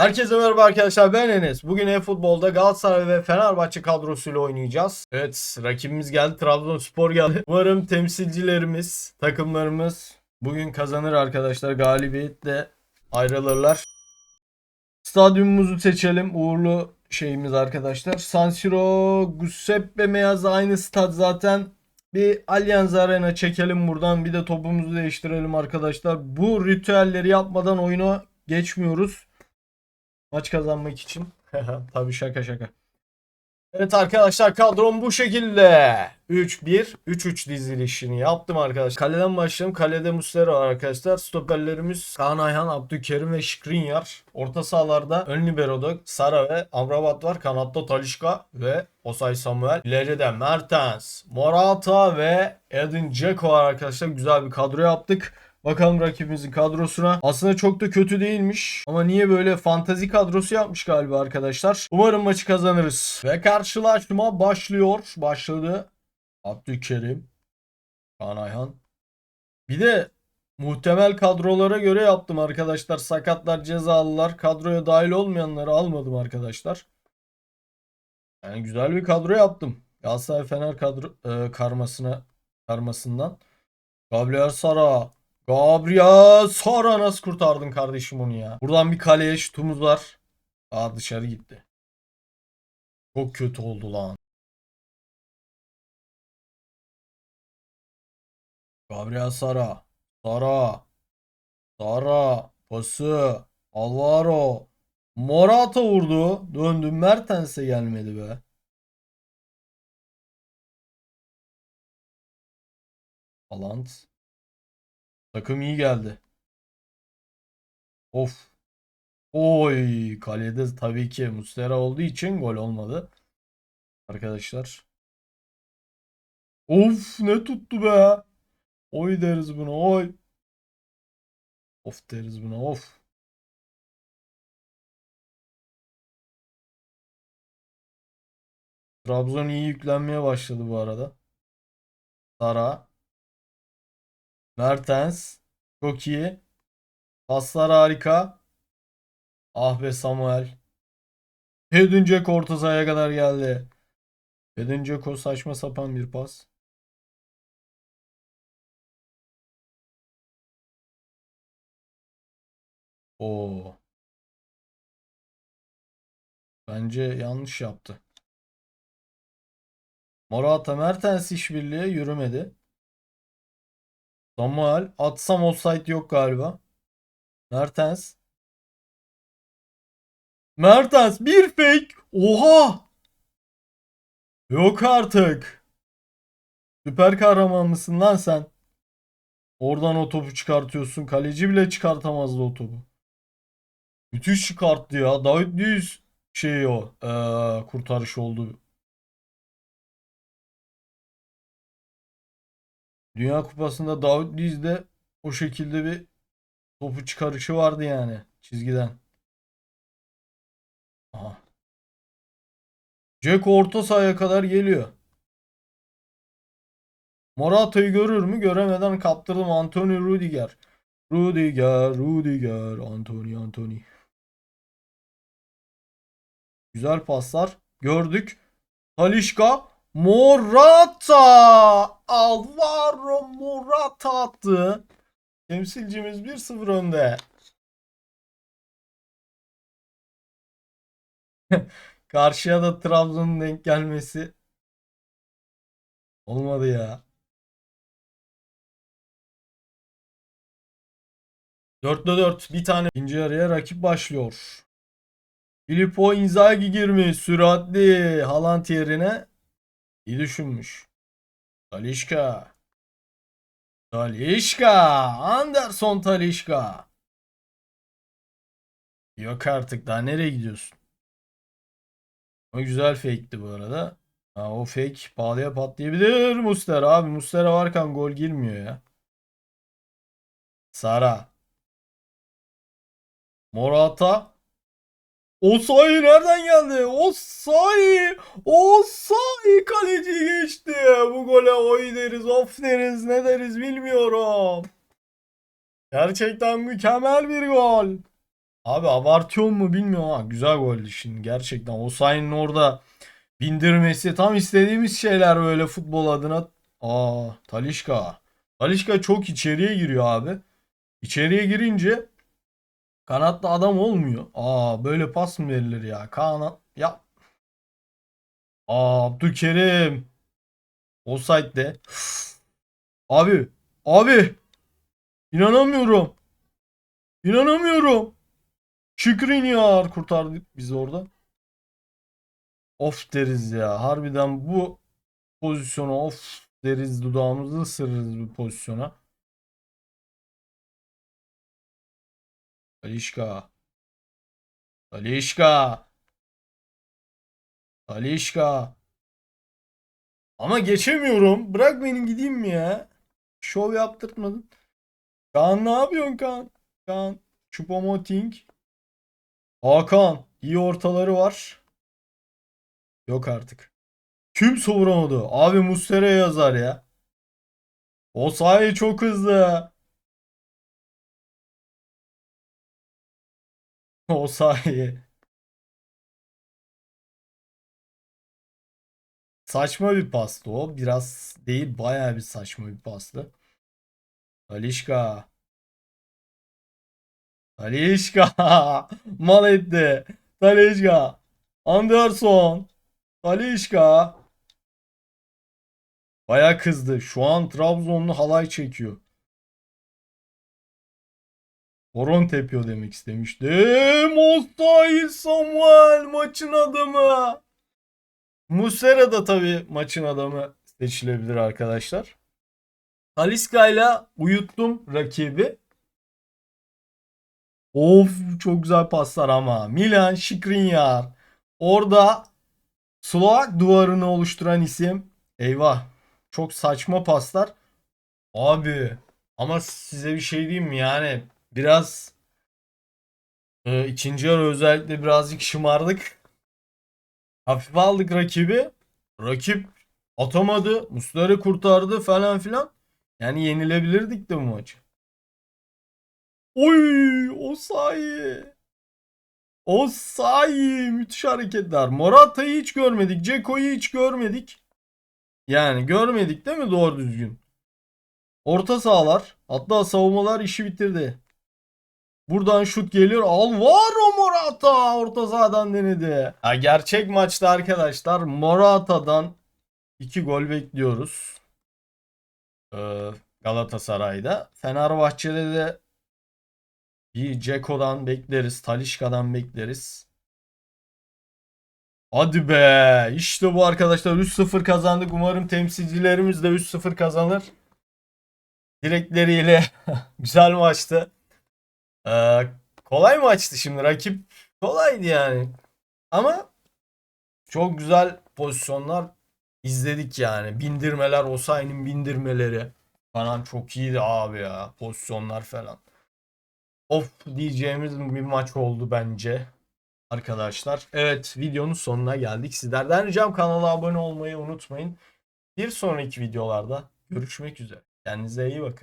Herkese merhaba arkadaşlar ben Enes. Bugün e-futbolda Galatasaray ve Fenerbahçe kadrosuyla oynayacağız. Evet rakibimiz geldi Trabzonspor geldi. Umarım temsilcilerimiz, takımlarımız bugün kazanır arkadaşlar. Galibiyetle ayrılırlar. Stadyumumuzu seçelim. Uğurlu şeyimiz arkadaşlar. San Siro, Giuseppe Meazza aynı stad zaten. Bir Allianz Arena çekelim buradan. Bir de topumuzu değiştirelim arkadaşlar. Bu ritüelleri yapmadan oyuna geçmiyoruz. Maç kazanmak için. Tabii şaka şaka. Evet arkadaşlar kadrom bu şekilde. 3-1, 3-3 dizilişini yaptım arkadaşlar. Kaleden başlayalım. Kalede Muslera var arkadaşlar. Stoperlerimiz Kaan Ayhan, Abdülkerim ve Şikrinyar. Orta sahalarda ön libero'da Sara ve Amrabat var. Kanatta Talişka ve Osay Samuel. İleride Mertens, Morata ve Edin Dzeko var arkadaşlar. Güzel bir kadro yaptık. Bakalım rakibimizin kadrosuna. Aslında çok da kötü değilmiş. Ama niye böyle fantazi kadrosu yapmış galiba arkadaşlar. Umarım maçı kazanırız. Ve karşılaşma başlıyor. Başladı. Abdülkerim. Kaan Ayhan. Bir de muhtemel kadrolara göre yaptım arkadaşlar. Sakatlar, cezalılar, kadroya dahil olmayanları almadım arkadaşlar. Yani güzel bir kadro yaptım. Galatasaray Fener kadro e, karmasına karmasından. Gabriel Sara, Gabriel Sara nasıl kurtardın kardeşim onu ya? Buradan bir kaleye şutumuz var. Aa dışarı gitti. Çok kötü oldu lan. Gabriel Sara. Sara. Sara. Pası. Alvaro. Morata vurdu. Döndü. Mertens'e gelmedi be. Haaland. Takım iyi geldi. Of. Oy kalede tabii ki Muslera olduğu için gol olmadı. Arkadaşlar. Of ne tuttu be. Oy deriz buna oy. Of deriz buna of. Trabzon iyi yüklenmeye başladı bu arada. Sara. Mertens. Çok iyi. Paslar harika. Ah be Samuel. Edin orta sahaya kadar geldi. Edin Dzeko saçma sapan bir pas. Oo. Bence yanlış yaptı. Morata Mertens işbirliği yürümedi. Samuel atsam offside yok galiba. Mertens. Mertens bir fake. Oha! Yok artık. Süper kahraman mısın lan sen? Oradan o topu çıkartıyorsun. Kaleci bile çıkartamazdı o topu. Müthiş çıkarttı ya. David Luiz şey o. Ee, kurtarış oldu. Dünya Kupası'nda David Luiz'de o şekilde bir topu çıkarışı vardı yani çizgiden. Aha. Jack orta sahaya kadar geliyor. Morata'yı görür mü? Göremeden kaptırdım. Anthony Rudiger. Rudiger, Rudiger, Anthony, Anthony. Güzel paslar. Gördük. Talişka. Morata. Alvaro Morata attı. Temsilcimiz 1-0 önde. Karşıya da Trabzon'un denk gelmesi olmadı ya. 4'te 4 bir tane ikinci yarıya rakip başlıyor. Filippo Inzaghi girmiş süratli Haaland yerine iyi düşünmüş. Talişka. Talişka. Anderson Talişka. Yok artık daha nereye gidiyorsun? O güzel fake'ti bu arada. Ha, o fake pahalıya patlayabilir Mustera abi. Mustera varken gol girmiyor ya. Sara. Morata. Osayi nereden geldi? Osayi! Osayi kaleci geçti. Bu gole oy deriz, of deriz, ne deriz bilmiyorum. Gerçekten mükemmel bir gol. Abi abartıyor mu bilmiyorum ama güzel goldü şimdi gerçekten. Osayi'nin orada bindirmesi tam istediğimiz şeyler böyle futbol adına. Aa Talişka. Talişka çok içeriye giriyor abi. İçeriye girince kanatta adam olmuyor. Aa böyle pas mı verilir ya? Kanat ya. Aa Abdülkerim. Offside'de. Abi. Abi. İnanamıyorum. İnanamıyorum. Şükrünyar kurtardı bizi orada. Of deriz ya. Harbiden bu pozisyona of deriz dudağımızı ısırırız bu pozisyona. Talişka. Talişka. Talişka. Ama geçemiyorum. Bırak beni gideyim mi ya? Şov yaptırtmadın. Kaan ne yapıyorsun Kaan? Kaan. Choupo-Moting. Hakan. iyi ortaları var. Yok artık. Kimse vuramadı. Abi Muslera yazar ya. O sahi çok hızlı. O sahi. Saçma bir pastı o. Biraz değil bayağı bir saçma bir pastı. Talişka. Talişka. Mal etti. Talişka. Anderson. Talişka. Baya kızdı. Şu an Trabzonlu halay çekiyor. Horon tepiyor demek istemiştim. Osayi Samuel maçın adamı. Muslera da tabii maçın adamı seçilebilir arkadaşlar. Talisca ile uyuttum rakibi. Of çok güzel paslar ama. Milan Skriniar. Orada Slovak duvarını oluşturan isim. Eyvah. Çok saçma paslar. Abi ama size bir şey diyeyim mi? Yani biraz e, ikinci yarı özellikle birazcık şımardık. Hafife aldık rakibi. Rakip atamadı. Muslera kurtardı falan filan. Yani yenilebilirdik de bu maçı. Oy Osayi. Osayi müthiş hareketler. Morata'yı hiç görmedik. Ceko'yu hiç görmedik. Yani görmedik değil mi doğru düzgün? Orta sahalar hatta savunmalar işi bitirdi. Buradan şut geliyor. Alvaro Morata orta sahadan denedi. Ya gerçek maçta arkadaşlar Morata'dan 2 gol bekliyoruz. Ee, Galatasaray'da. Fenerbahçe'de de bir Ceko'dan bekleriz. Talişka'dan bekleriz. Hadi be. İşte bu arkadaşlar 3-0 kazandık. Umarım temsilcilerimiz de 3-0 kazanır. Dilekleriyle güzel maçtı. Ee, kolay maçtı şimdi. Rakip kolaydı yani. Ama çok güzel pozisyonlar izledik yani. Bindirmeler, Osayi'nin bindirmeleri falan çok iyiydi abi ya. Pozisyonlar falan. Of diyeceğimiz bir maç oldu bence. Arkadaşlar. Evet videonun sonuna geldik. Sizlerden ricam kanala abone olmayı unutmayın. Bir sonraki videolarda görüşmek üzere. Kendinize iyi bakın.